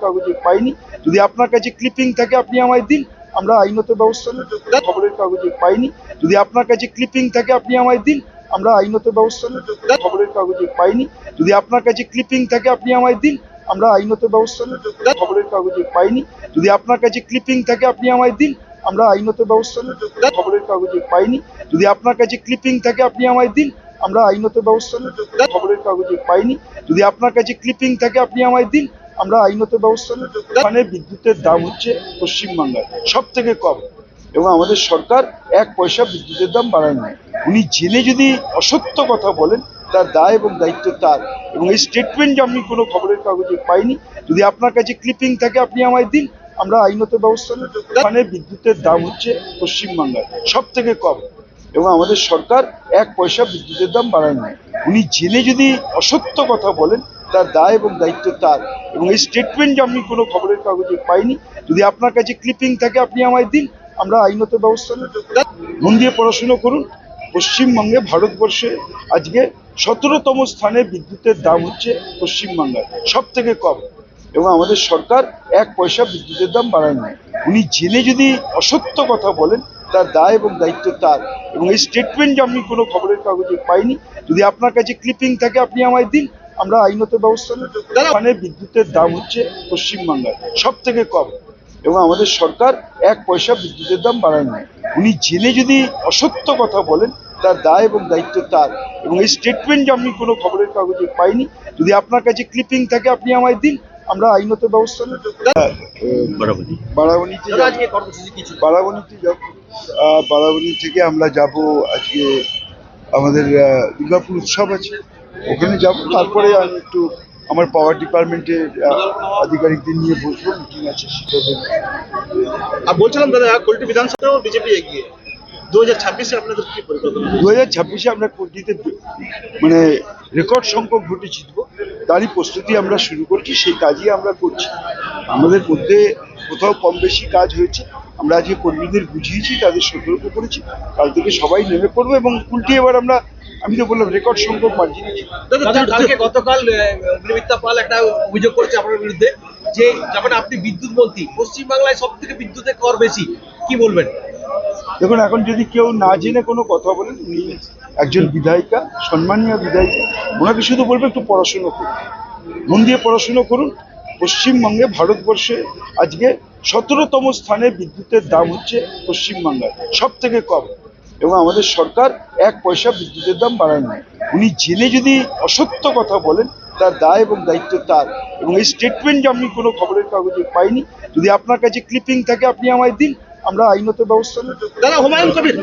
খবরের কাগজে পাইনি। যদি আপনার কাছে ক্লিপিং থাকে, আপনি আমায় দিন, আমরা আইনত ব্যবস্থা নেব। খবরের কাগজে পাইনি। যদি আপনার কাছে ক্লিপিং থাকে, আপনি আমায় দিন, আমরা আইনত ব্যবস্থা নেব। খবরের কাগজে পাইনি। যদি আপনার কাছে ক্লিপিং থাকে, আপনি আমায় দিন, আমরা আইনত ব্যবস্থা নেব। খবরের কাগজে পাইনি। যদি আপনার কাছে ক্লিপিং থাকে, আপনি আমায় দিন, আমরা আইনত ব্যবস্থা নেব। খবরের কাগজে পাইনি। যদি আপনার কাছে ক্লিপিং থাকে, আপনি আমায় দিন, আমরা আইনত ব্যবস্থা নেব। খবরের কাগজে পাইনি। যদি আপনার কাছে ক্লিপিং থাকে, আপনি আমায় দিন আমরা আইনত ব্যবস্থা মানে বিদ্যুতের দাম হচ্ছে পশ্চিমবাংলায় সব থেকে কম এবং আমাদের সরকার এক পয়সা বিদ্যুতের দাম বাড়ায় নাই উনি জেনে যদি অসত্য কথা বলেন, তার দায় এবং দায়িত্ব তার এবং এই স্টেটমেন্ট যে আমি কোনো খবরের কাগজে পাইনি, যদি আপনার কাছে ক্লিপিং থাকে, আপনি আমায় দিন, আমরা আইনত ব্যবস্থা মানে বিদ্যুতের দাম হচ্ছে পশ্চিমবাংলায় সব থেকে কম এবং আমাদের সরকার এক পয়সা বিদ্যুতের দাম বাড়ায় নাই উনি জেনে যদি অসত্য কথা বলেন তার দায় এবং দায়িত্ব তার। এবং এই স্টেটমেন্ট আমি কোনো খবরের কাগজে পাইনি, যদি আপনার কাছে ক্লিপিং থাকে, আপনি আমায় দিন, আমরা আইনত ব্যবস্থা মন দিয়ে পড়াশুনো করুন। পশ্চিমবঙ্গে ভারতবর্ষে আজকে সতেরোতম স্থানে বিদ্যুতের দাম হচ্ছে পশ্চিমবাংলার সব থেকে কম। এবং আমাদের সরকার এক পয়সা বিদ্যুতের দাম বাড়ায় নাই। উনি জেনে যদি অসত্য কথা বলেন, তার দায় এবং দায়িত্ব তার। এবং এই স্টেটমেন্ট আমি কোনো খবরের কাগজে পাইনি, যদি আপনার কাছে ক্লিপিং থাকে, আপনি আমায় দিন আমরা আইনত ব্যবস্থা মানে বিদ্যুতের দাম হচ্ছে পশ্চিমবাংলায় সব থেকে কম। এবং আমাদের সরকার এক পয়সা বিদ্যুতের দাম বাড়ায় নাই উনি জেনে যদি অসত্য কথা বলেন তার দায় এবং দায়িত্ব তার। এবং এই স্টেটমেন্ট আমি কোনো খবরের কাগজে পাইনি যদি আপনার কাছে ক্লিপিং থাকে আপনি আমায় দিন আমরা আইনত ব্যবস্থা বারাবণীতে বারাবণীতে যাব। আহ, বারাবণী থেকে আমরা যাব আজকে আমাদের দুর্গাপুর উৎসব আছে। ওখানে যাব তারপরে আমি একটু আমার পাওয়ার ডিপার্টমেন্টের আধিকারিকদের নিয়ে বসবো মিটিং আছে সেটা। আর বলছিলাম দাদা কলটি বিধানসভাও বিজেপি এগিয়ে। দু হাজার ছাব্বিশে আপনাদের কি পরিকল্পনা? দু হাজার ছাব্বিশে আমরা কোটিতে মানে রেকর্ড সংখ্যক ভোটে জিতবো তারই প্রস্তুতি আমরা শুরু করছি সেই কাজই আমরা করছি। আমাদের মধ্যে কোথাও কম বেশি কাজ হয়েছে আমরা আজকে কর্মীদের বুঝিয়েছি তাদের সতর্ক করেছি কাল থেকে সবাই নেমে পড়ব এবং উল্টে এবার আমরা আমি তো বললাম রেকর্ড সংখ্যক মার্জিন কালকে গতকাল অগ্নিমিত্রা পাল একটা অভিযোগ করেছে আপনার বিরুদ্ধে যে যখন আপনি বিদ্যুৎ মন্ত্রী পশ্চিমবাংলায় সব থেকে বিদ্যুতের কর বেশি কি বলবেন? দেখুন এখন যদি কেউ না জেনে কোনো কথা বলেন উনি একজন বিধায়িকা সম্মানীয় বিধায়িকা ওনাকে শুধু বলব একটু পড়াশুনো করুন। মন দিয়ে পড়াশুনো করুন। পশ্চিমবঙ্গে ভারতবর্ষে আজকে সতেরোতম স্থানে বিদ্যুতের দাম হচ্ছে পশ্চিমবাংলায় সব থেকে কম। এবং আমাদের সরকার এক পয়সা বিদ্যুতের দাম বাড়ায় নাই। উনি জেনে যদি অসত্য কথা বলেন, তার দায় এবং দায়িত্ব তার। এবং এই স্টেটমেন্ট আমি কোনো খবরের কাগজে পাইনি, যদি আপনার কাছে ক্লিপিং থাকে, আপনি আমায় দিন, আমরা আইনত ব্যবস্থা নেব। দাদা, হুমায়ুন কবির।